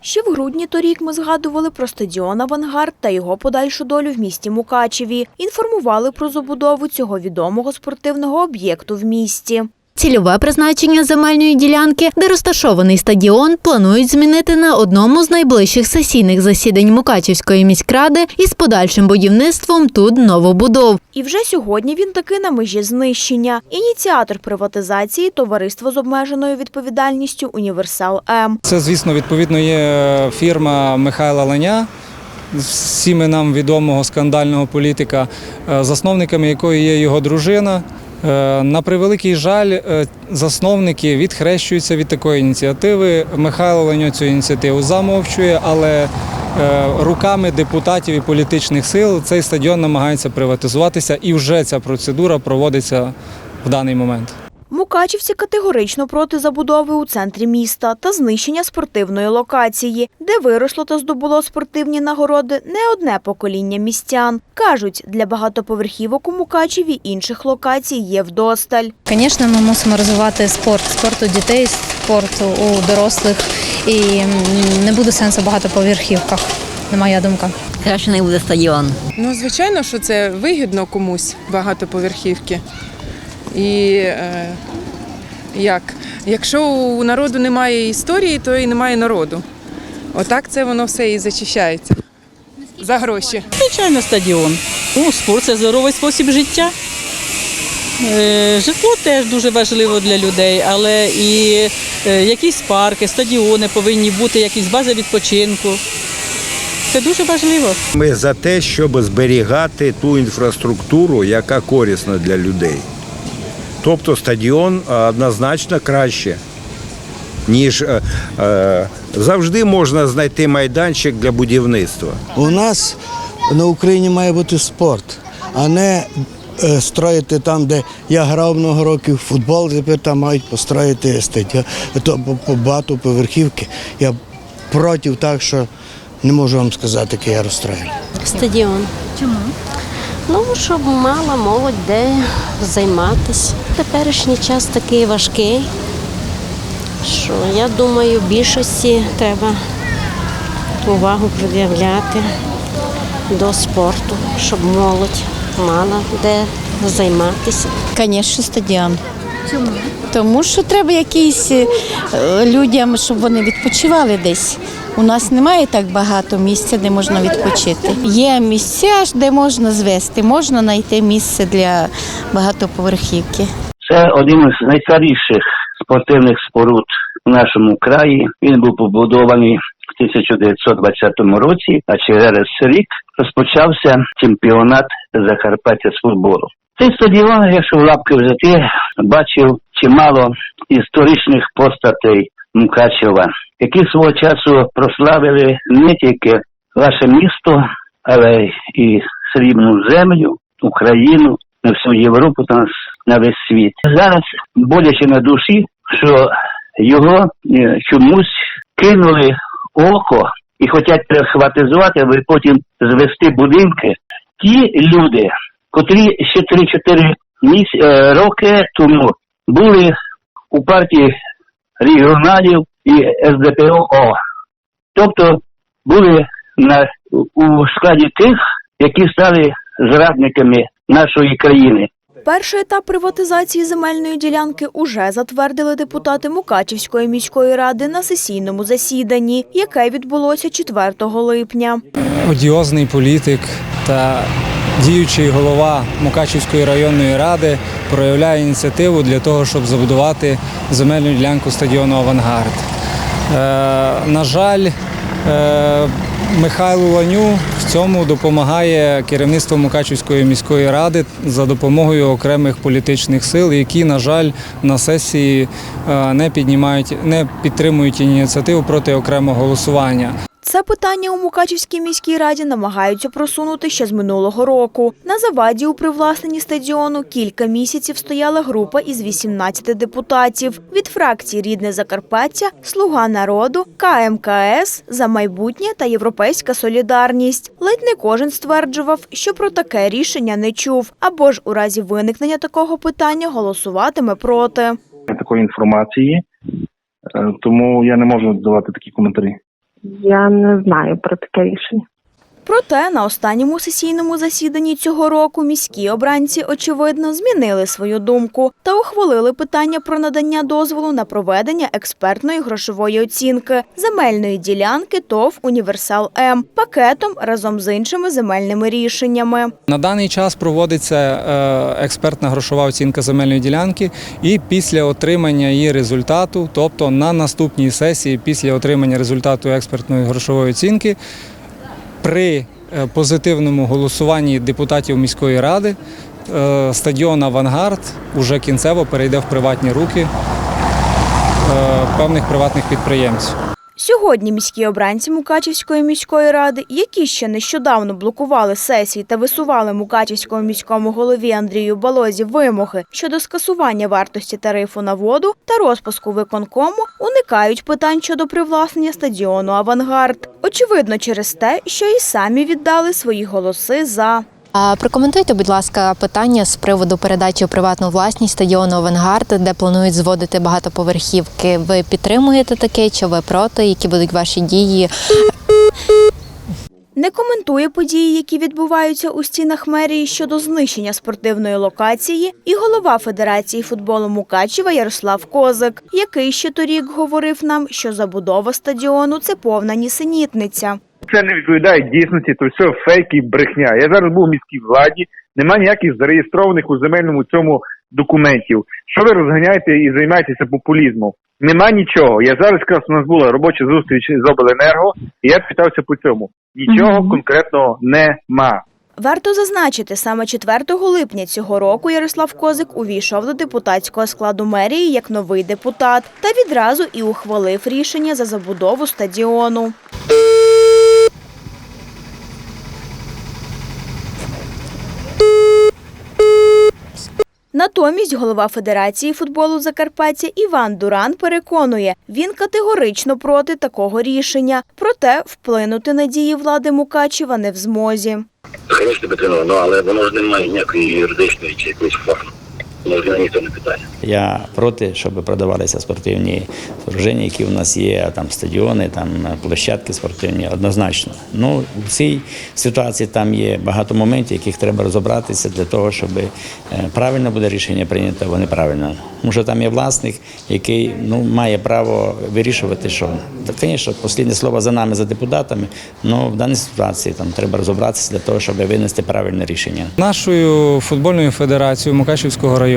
Ще в грудні торік ми згадували про стадіон «Авангард» та його подальшу долю в місті Мукачеві. Інформували про забудову цього відомого спортивного об'єкту в місті. Цільове призначення земельної ділянки, де розташований стадіон, планують змінити на одному з найближчих сесійних засідань Мукачівської міськради із подальшим будівництвом тут новобудов. І вже сьогодні він таки на межі знищення. Ініціатор приватизації – товариство з обмеженою відповідальністю «Універсал М». Це, звісно, відповідно є фірма Михайла Леня, всіми нам відомого скандального політика, е, засновниками якої є його дружина. Е, На превеликий жаль, е, засновники відхрещуються від такої ініціативи. Михайло Леньо цю ініціативу замовчує, але е, руками депутатів і політичних сил цей стадіон намагається приватизуватися, і вже ця процедура проводиться в даний момент. Мукачівці категорично проти забудови у центрі міста та знищення спортивної локації, де виросло та здобуло спортивні нагороди не одне покоління містян. Кажуть, для багатоповерхівок у Мукачеві інших локацій є вдосталь. Звісно, ми мусимо розвивати спорт, спорт у дітей, спорт у дорослих. І не буде сенсу в багатоповерхівках, на моя думка. Краще не буде стадіон. Ну, звичайно, що це вигідно комусь багатоповерхівки. І е, як? Якщо у народу немає історії, то і немає народу. Отак це воно все і зачищається за гроші. Звичайно, стадіон. Ну, спорт це здоровий спосіб життя. Е, Житло теж дуже важливо для людей, але і е, якісь парки, стадіони повинні бути, якісь бази відпочинку. Це дуже важливо. Ми за те, щоб зберігати ту інфраструктуру, яка корисна для людей. Тобто стадіон е, однозначно краще, ніж е, е, завжди можна знайти майданчик для будівництва. У нас на Україні має бути спорт, а не е, строїти там, де я грав много років футбол, тепер там мають построїти стадіон, то по- по багатоповерхівки. Я проти так, що не можу вам сказати, який я розстроєний. Стадіон. Чому? Ну, щоб мала молодь де займатися. Теперішній час такий важкий, що я думаю, більшості треба увагу пред'являти до спорту, щоб молодь мала де займатися. Звісно, стадіон. Чому? Тому що треба якісь е, людям, щоб вони відпочивали десь. У нас немає так багато місця, де можна відпочити. Є місця, де можна звести, можна знайти місце для багатоповерхівки. Це один із найстаріших спортивних споруд в нашому краї. Він був побудований в 1920 році, а через рік розпочався чемпіонат Закарпаття з футболу. Цей стадіон, якщо в лапки взяти, бачив чимало історичних постатей Мукачева, які свого часу прославили не тільки ваше місто, але і срібну землю, Україну, на всю Європу та на весь світ. Зараз боляче на душі, що його е, чомусь кинули око і хочуть перехватизувати, аби потім звести будинки. Ті люди, котрі ще 3-4 міс... е, роки тому були у партії регіоналів і СДПО, тобто були на, у складі тих, які стали зрадниками нашої країни. Перший етап приватизації земельної ділянки уже затвердили депутати Мукачівської міської ради на сесійному засіданні, яке відбулося 4 липня. одіозний політик та діючий голова Мукачівської районної ради проявляє ініціативу для того, щоб забудувати земельну ділянку стадіону Авангард. Е, на жаль, е, Михайлу Ланю в цьому допомагає керівництво Мукачівської міської ради за допомогою окремих політичних сил, які, на жаль, на сесії е, не піднімають, не підтримують ініціативу проти окремого голосування. Це питання у Мукачівській міській раді намагаються просунути ще з минулого року. На заваді у привласненні стадіону кілька місяців стояла група із 18 депутатів від фракцій Рідне Закарпаття, Слуга народу, КМКС, За майбутнє та Європейська солідарність. Ледь не кожен стверджував, що про таке рішення не чув, або ж у разі виникнення такого питання голосуватиме проти. такої інформації, е, тому я не можу давати такі коментарі. Я не знаю про таке рішення. Проте на останньому сесійному засіданні цього року міські обранці, очевидно, змінили свою думку та ухвалили питання про надання дозволу на проведення експертної грошової оцінки земельної ділянки ТОВ Універсал М пакетом разом з іншими земельними рішеннями. На даний час проводиться е, експертна грошова оцінка земельної ділянки, і після отримання її результату, тобто на наступній сесії, після отримання результату експертної грошової оцінки, при е, позитивному голосуванні депутатів міської ради е, стадіон Авангард уже кінцево перейде в приватні руки е, певних приватних підприємців. Сьогодні міські обранці Мукачівської міської ради, які ще нещодавно блокували сесії та висували Мукачівському міському голові Андрію Балозі вимоги щодо скасування вартості тарифу на воду та розпуску виконкому, уникають питань щодо привласнення стадіону Авангард. Очевидно, через те, що і самі віддали свої голоси за. Прокоментуйте, будь ласка, питання з приводу передачі у приватну власність стадіону Авангард, де планують зводити багатоповерхівки. Ви підтримуєте таке? Чи ви проти? Які будуть ваші дії? Не коментує події, які відбуваються у стінах мерії щодо знищення спортивної локації, і голова Федерації футболу Мукачева Ярослав Козик, який ще торік говорив нам, що забудова стадіону це повна нісенітниця. Це не відповідає дійсності, то все фейк і брехня. Я зараз був у міській владі, нема ніяких зареєстрованих у земельному цьому документів. Що ви розганяєте і займаєтеся популізмом? Нема нічого. Я зараз якраз у нас була робоча зустріч з обленерго, і я питався по цьому. Нічого конкретного нема. Варто зазначити, саме 4 липня цього року Ярослав Козик увійшов до депутатського складу мерії як новий депутат та відразу і ухвалив рішення за забудову стадіону. Натомість голова Федерації футболу Закарпаття Іван Дуран переконує, він категорично проти такого рішення, проте вплинути на дії влади Мукачева не в змозі. Звісно, ну але воно ж не має ніякої юридичної чи якоїсь форми. Воно ніхто не питає. Я проти, щоб продавалися спортивні спорудження, які у нас є, там стадіони, там площадки спортивні, однозначно. Ну, у цій ситуації там є багато моментів, яких треба розібратися для того, щоб е, правильно буде рішення прийнято, або неправильно. Тому що там є власник, який ну, має право вирішувати, що Та, звісно, останнє слово за нами, за депутатами. але в даній ситуації там треба розібратися для того, щоб винести правильне рішення. Нашою футбольною федерацією Мукачівського району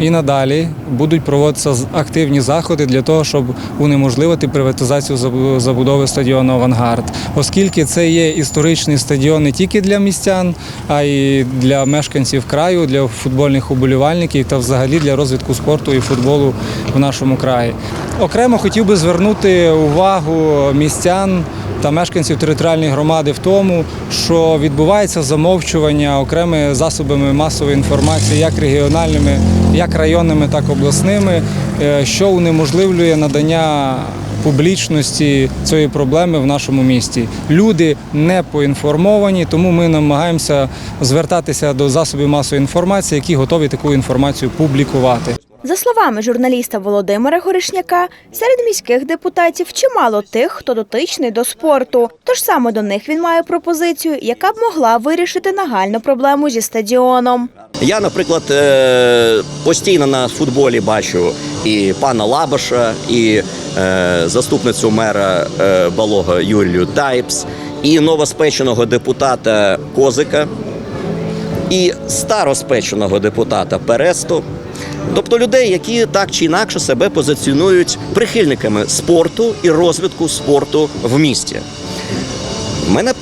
і надалі будуть проводитися активні заходи для того, щоб унеможливити приватизацію забу- забудови стадіону Авангард, оскільки це є історичний стадіон не тільки для містян, а й для мешканців краю, для футбольних уболівальників та взагалі для розвитку спорту і футболу в нашому краї. Окремо хотів би звернути увагу містян та мешканців територіальної громади в тому, що відбувається замовчування окремими засобами масової інформації, як регіональними, як районними, так і обласними, е, що унеможливлює надання публічності цієї проблеми в нашому місті. Люди не поінформовані, тому ми намагаємося звертатися до засобів масової інформації, які готові таку інформацію публікувати. За словами журналіста Володимира Горишняка, серед міських депутатів чимало тих, хто дотичний до спорту. Тож саме до них він має пропозицію, яка б могла вирішити нагальну проблему зі стадіоном. Я, наприклад, е, постійно на футболі бачу і пана Лабаша, і е, заступницю мера е, Балога Юлію Тайпс, і новоспеченого депутата Козика, і староспеченого депутата Пересту. Тобто людей, які так чи інакше себе позиціонують прихильниками спорту і розвитку спорту в місті. У мене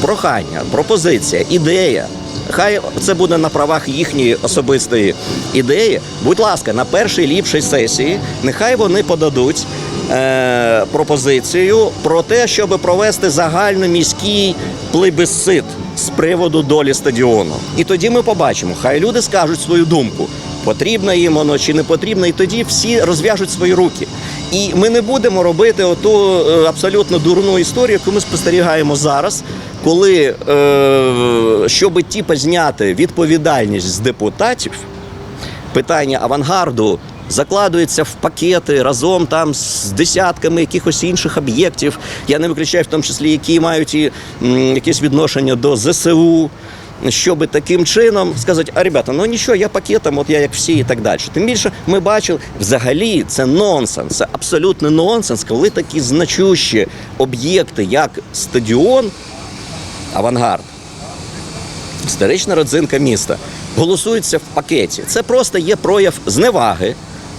прохання, пропозиція, ідея. Хай це буде на правах їхньої особистої ідеї. Будь ласка, на першій ліпшій сесії нехай вони подадуть е, пропозицію про те, щоб провести загальноміський плебісцит з приводу долі стадіону. І тоді ми побачимо, хай люди скажуть свою думку. Потрібно їм воно чи не потрібно, і тоді всі розв'яжуть свої руки. І ми не будемо робити оту е, абсолютно дурну історію, яку ми спостерігаємо зараз, коли е, щоб типу, зняти відповідальність з депутатів, питання авангарду закладується в пакети разом там з десятками якихось інших об'єктів. Я не виключаю в тому числі, які мають і м, якесь відношення до ЗСУ. Щоб таким чином сказати, а ребята, ну нічого, я пакетом, от я як всі і так далі. Тим більше ми бачили, взагалі це нонсенс, це абсолютний нонсенс, коли такі значущі об'єкти, як стадіон, авангард, історична родзинка міста, голосуються в пакеті. Це просто є прояв зневаги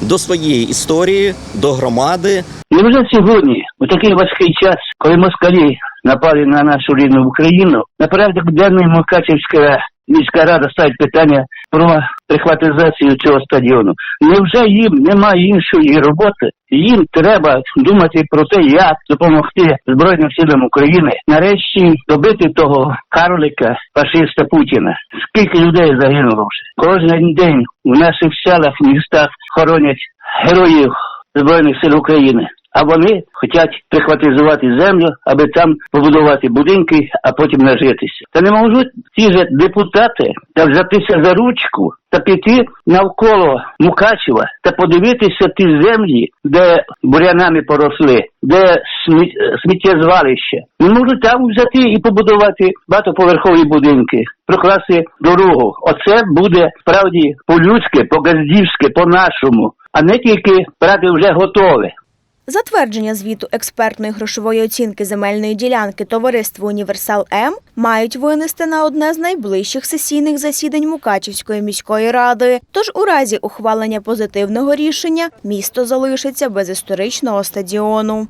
до своєї історії, до громади, Невже сьогодні, у такий важкий час, коли москалі напали на нашу рідну Україну, на порядок денний Мукачівська міська рада ставить питання про прихватизацію цього стадіону. Невже їм немає іншої роботи? Їм треба думати про те, як допомогти Збройним силам України нарешті добити того карлика фашиста Путіна. Скільки людей загинуло вже? Кожен день у наших селах, містах хоронять героїв Збройних сил України. А вони хочуть прихватизувати землю, аби там побудувати будинки, а потім нажитися. Та не можуть ті ж депутати та взятися за ручку та піти навколо Мукачева та подивитися ті землі, де бурянами поросли, де сміт... сміттєзвалище. Не можуть там взяти і побудувати багатоповерхові будинки, прокласти дорогу. Оце буде справді по-людськи, по-газдівськи, по-нашому, а не тільки брати вже готове. Затвердження звіту експертної грошової оцінки земельної ділянки товариства Універсал М мають винести на одне з найближчих сесійних засідань Мукачівської міської ради. Тож у разі ухвалення позитивного рішення місто залишиться без історичного стадіону.